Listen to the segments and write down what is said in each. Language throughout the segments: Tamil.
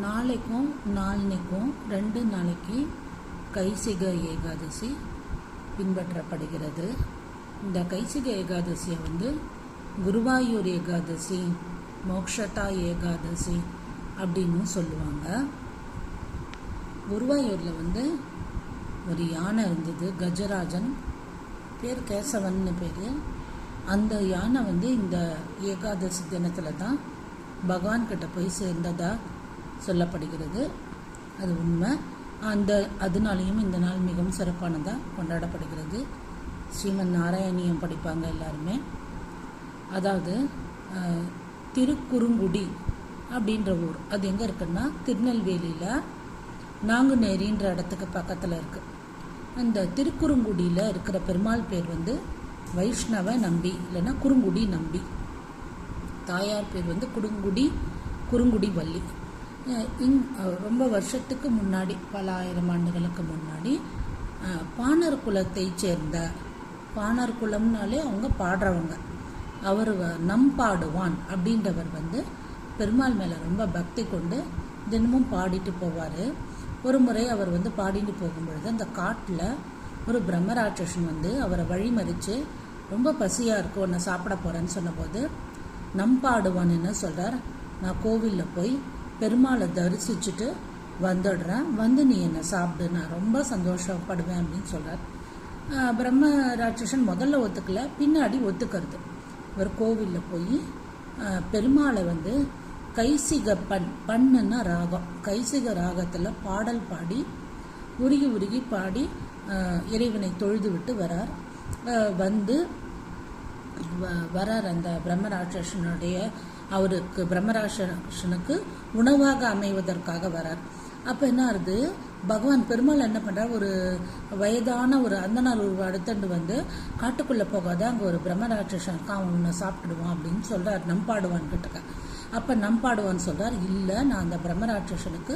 நாளைக்கும் நாளனைக்கும் ரெண்டு நாளைக்கு கைசிக ஏகாதசி பின்பற்றப்படுகிறது. இந்த கைசிக ஏகாதசியை வந்து குருவாயூர் ஏகாதசி மோக்ஷதா ஏகாதசி அப்படின்னு சொல்லுவாங்க. குருவாயூரில் வந்து ஒரு யானை இருந்தது கஜராஜன். பேர் கேசவன்னு பேர். அந்த யானை வந்து இந்த ஏகாதசி தினத்தில் தான் பகவான்கிட்ட போய் சேர்ந்ததாக சொல்லப்படுகிறது. அது உண்மை. அந்த அதனாலேயும் இந்த நாள் மிகவும் சிறப்பானதாக கொண்டாடப்படுகிறது. ஸ்ரீமன் நாராயணியம் படிப்பாங்க எல்லாருமே. அதாவது திருக்குறுங்குடி அப்படின்ற ஊர். அது எங்கே இருக்குன்னா திருநெல்வேலியில் நாங்குநேரின்ற இடத்துக்கு பக்கத்தில் இருக்குது அந்த திருக்குறுங்குடியில் இருக்கிற பெருமாள் பேர் வந்து வைஷ்ணவ நம்பி இல்லைன்னா குறுங்குடி நம்பி. தாயார் பேர் வந்து குடுங்குடி குறுங்குடி வள்ளி. இங் ரொம்ப வருஷத்துக்கு முன்னாடி பல ஆயிரம் ஆண்டுகளுக்கு முன்னாடி பாணர் குலத்தை சேர்ந்த பாணர் குலம்னாலே அவங்க பாடுறவங்க. அவர் நம் பாடுவான் அப்படின்றவர் வந்து பெருமாள் மேலே ரொம்ப பக்தி கொண்டு தினமும் பாடிட்டு போவார். ஒரு முறை அவர் வந்து பாடிட்டு போகும்பொழுது அந்த காட்டில் ஒரு பிரம்மராட்சசன் வந்து அவரை வழிமறித்து ரொம்ப பசியாக இருக்கும் உன்னை சாப்பிட போகிறேன்னு சொன்னபோது நம்பாடுவான் என்ன சொல்கிறார் நான் கோவிலில் போய் பெருமாளை தரிசிச்சுட்டு வந்துடுறேன். வந்து நீ என்னை சாப்பிடு. நான் ரொம்ப சந்தோஷப்படுவேன் அப்படின்னு சொல்கிறார் பிரம்ம ராட்சசன் முதல்ல ஒத்துக்கல பின்னாடி ஒத்துக்கிறது. ஒரு கோவிலில் போய் பெருமாளை வந்து கைசிக பண் பண்ணுன்னா ராகம். கைசிக ராகத்தில் பாடல் பாடி உருகி உருகி பாடி இறைவனை தொழுது விட்டு வரார் வந்து வரார் அந்த பிரம்மராட்சசனுடைய அவருக்கு பிரம்மராட்சசனுக்கு உணவாக அமைவதற்காக வரார். அப்போ என்ன ஆகுது பகவான் பெருமாள் என்ன பண்ணுறார் ஒரு வயதான ஒரு அந்தனார் ஒரு அடுத்தண்டு வந்து காட்டுக்குள்ளே போகாத அங்கே ஒரு பிரம்மராட்சசன் இருக்கான் அவன் உன்னை சாப்பிட்டுடுவான் அப்படின்னு சொல்கிறார் நம்பாடுவான் கிட்டக்க. அப்போ நம்பாடுவான்னு சொல்கிறார் இல்லை நான் அந்த பிரம்மராட்சசனுக்கு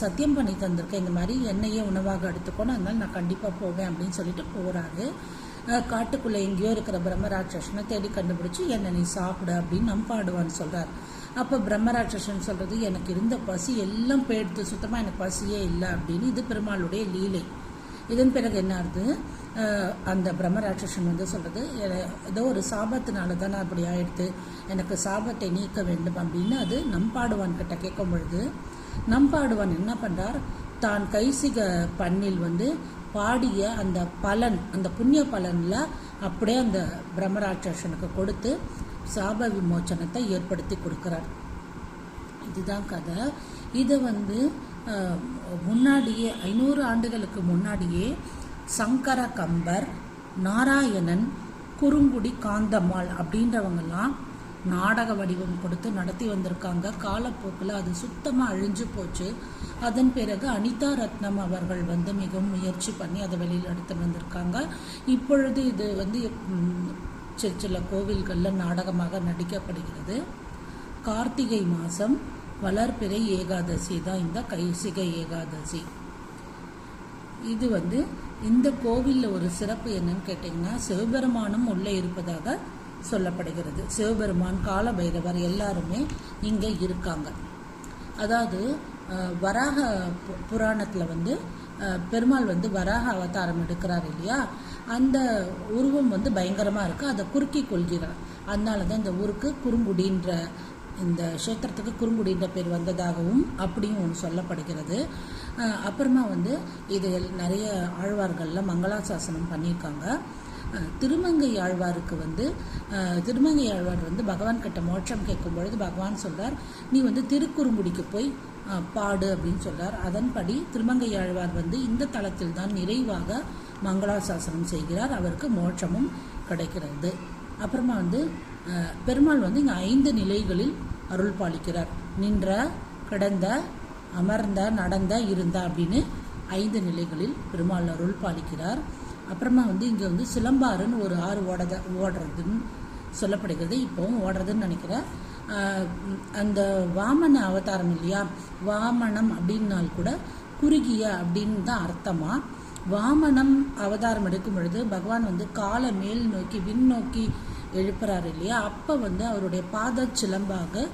சத்தியம் பண்ணி தந்திருக்கேன் இந்த மாதிரி என்னையே உணவாக எடுத்துக்கணும் அதனால நான் கண்டிப்பாக போவேன் அப்படின்னு சொல்லிட்டு போகிறாரு காட்டுக்குள்ளே எங்கேயோ இருக்கிற பிரம்மராட்சசனை தேடி கண்டுபிடிச்சி என்னை நீ சாப்பிடு அப்படின்னு நம்பாடுவான்னு சொல்கிறார் அப்போ பிரம்மராட்சசன் சொல்கிறது எனக்கு இருந்த பசி எல்லாம் போயிடுத்து சுத்தமாக எனக்கு பசியே இல்லை அப்படின்னு. இது பெருமாளுடைய லீலை. இதன் பிறகு என்ன ஆகுது? அந்த பிரம்மராட்சசன் வந்து சொல்கிறது ஏதோ ஒரு சாபத்தினால தானே அப்படி ஆயிடுத்து எனக்கு சாபத்தை நீக்க வேண்டும் அப்படின்னு அது நம்பாடுவான் கிட்ட கேட்கும் பொழுது நம்பாடுவான் என்ன பண்ணுறார் தான் கைசிக பண்ணில் வந்து பாடிய அந்த பலன் அந்த புண்ணிய பலனில் அப்படியே அந்த பிரம்மராட்சசனுக்கு கொடுத்து சாப விமோச்சனத்தை ஏற்படுத்தி கொடுக்குறார். இதுதான் கதை. இதை வந்து முன்னாடியே ஐநூறு ஆண்டுகளுக்கு முன்னாடியே சங்கர கம்பர் நாராயணன் குறுங்குடி காந்தம்மாள் அப்படின்றவங்கெல்லாம் நாடக வடிவம் கொடுத்து நடத்தி வந்திருக்காங்க. காலப்போக்கில் அது சுத்தமாக அழிஞ்சு போச்சு. அதன் பிறகு அனிதா ரத்னம் அவர்கள் வந்து மிகவும் முயற்சி பண்ணி அதை வெளியில் எடுத்து வந்திருக்காங்க. இப்பொழுது இது வந்து சில சில கோவில்களில் நாடகமாக நடிக்கப்படுகிறது. கார்த்திகை மாதம் வளர்பிறை ஏகாதசி தான் இந்த கைசிகை ஏகாதசி. இது வந்து இந்த கோவிலில் ஒரு சிறப்பு என்னன்னு கேட்டிங்கன்னா சிவபெருமானும் உள்ளே இருப்பதாக சொல்லப்படுகிறது. சிவபெருமான் காலபைரவர் எல்லாருமே இங்கே இருக்காங்க. அதாவது அஹ், வராக பு- புராணத்துல வந்து அஹ், பெருமாள் வந்து வராக அவதாரம் எடுக்கிறார் இல்லையா? அந்த உருவம் வந்து பயங்கரமா இருக்கு. அதை குறுக்கி கொள்கிறார். அதனால தான் இந்த ஊருக்கு குறுங்குடின்ற இந்த க்ஷேத்திரத்துக்கு குறுங்குடின்ற பேர் வந்ததாகவும் அப்படியும் ஒன்று சொல்லப்படுகிறது. அப்புறமா வந்து இது நிறைய ஆழ்வார்களில் மங்களாசாசனம் பண்ணியிருக்காங்க. திருமங்கை ஆழ்வாருக்கு வந்து திருமங்கை ஆழ்வார் வந்து பகவான் கிட்ட மோட்சம் கேட்கும் பொழுது பகவான் சொல்கிறார் நீ வந்து திருக்குறுங்குடிக்கு போய் பாடு அப்படின்னு சொல்கிறார் அதன்படி திருமங்கை ஆழ்வார் வந்து இந்த தளத்தில் தான் நிறைவாக மங்களாசாசனம் செய்கிறார். அவருக்கு மோட்சமும் கிடைக்கிறது. அப்புறமா வந்து பெருமாள் வந்து இங்கே ஐந்து நிலைகளில் அருள் பாலிக்கிறார். நின்ற கிடந்த அமர்ந்த நடந்த இருந்த அப்படின்னு ஐந்து நிலைகளில் பெருமாள் அருள் பாலிக்கிறார். அப்புறமா வந்து இங்கே வந்து சிலம்பாறுன்னு ஒரு ஆறு ஓடத ஓடுறதுன்னு சொல்லப்படுகிறது. இப்போவும் ஓடுறதுன்னு நினைக்கிறேன். அந்த வாமன அவதாரம் இல்லையா? வாமனம் அப்படின்னால் கூட குறுகிய அப்படின்னு தான் அர்த்தமாக வாமனம் அவதாரம் எடுக்கும் பொழுது பகவான் வந்து காலை மேல் நோக்கி விண் நோக்கி எழுப்புறாரு இல்லையா? அப்போ வந்து அவருடைய பாத சிலம்பாக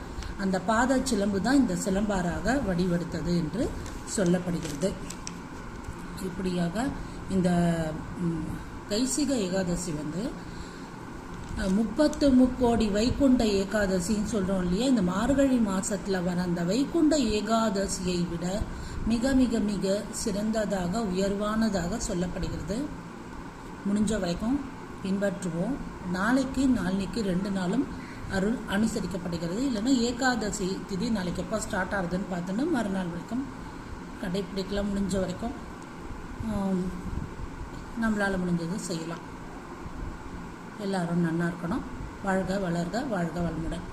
அந்த பாத சிலம்பு தான் இந்த சிலம்பாராக வடிவெடுத்தது என்று சொல்லப்படுகிறது. இப்படியாக இந்த கைசிக ஏகாதசி வந்து முப்பத்து முக்கோடி வைகுண்ட ஏகாதசின்னு சொல்கிறோம் இல்லையா? இந்த மார்கழி மாதத்தில் வர அந்த வைகுண்ட ஏகாதசியை விட மிக மிக மிக சிறந்ததாக உயர்வானதாக சொல்லப்படுகிறது. முடிஞ்ச வரைக்கும் பின்பற்றுவோம். நாளைக்கு நாளைக்கு ரெண்டு நாளும் அருள் அனுசரிக்கப்படுகிறது. இல்லைன்னா ஏகாதசி திதி நாளைக்கு எப்போ ஸ்டார்ட் ஆகுதுன்னு பார்த்தோன்னா மறுநாள் வரைக்கும் கடைப்பிடிக்கலாம் முடிஞ்ச வரைக்கும். நம்மளால் முடிஞ்சது செய்யலாம். எல்லாரும் நல்லா இருக்கணும். வாழ்க வளர்க வாழ்க வளமுடன்.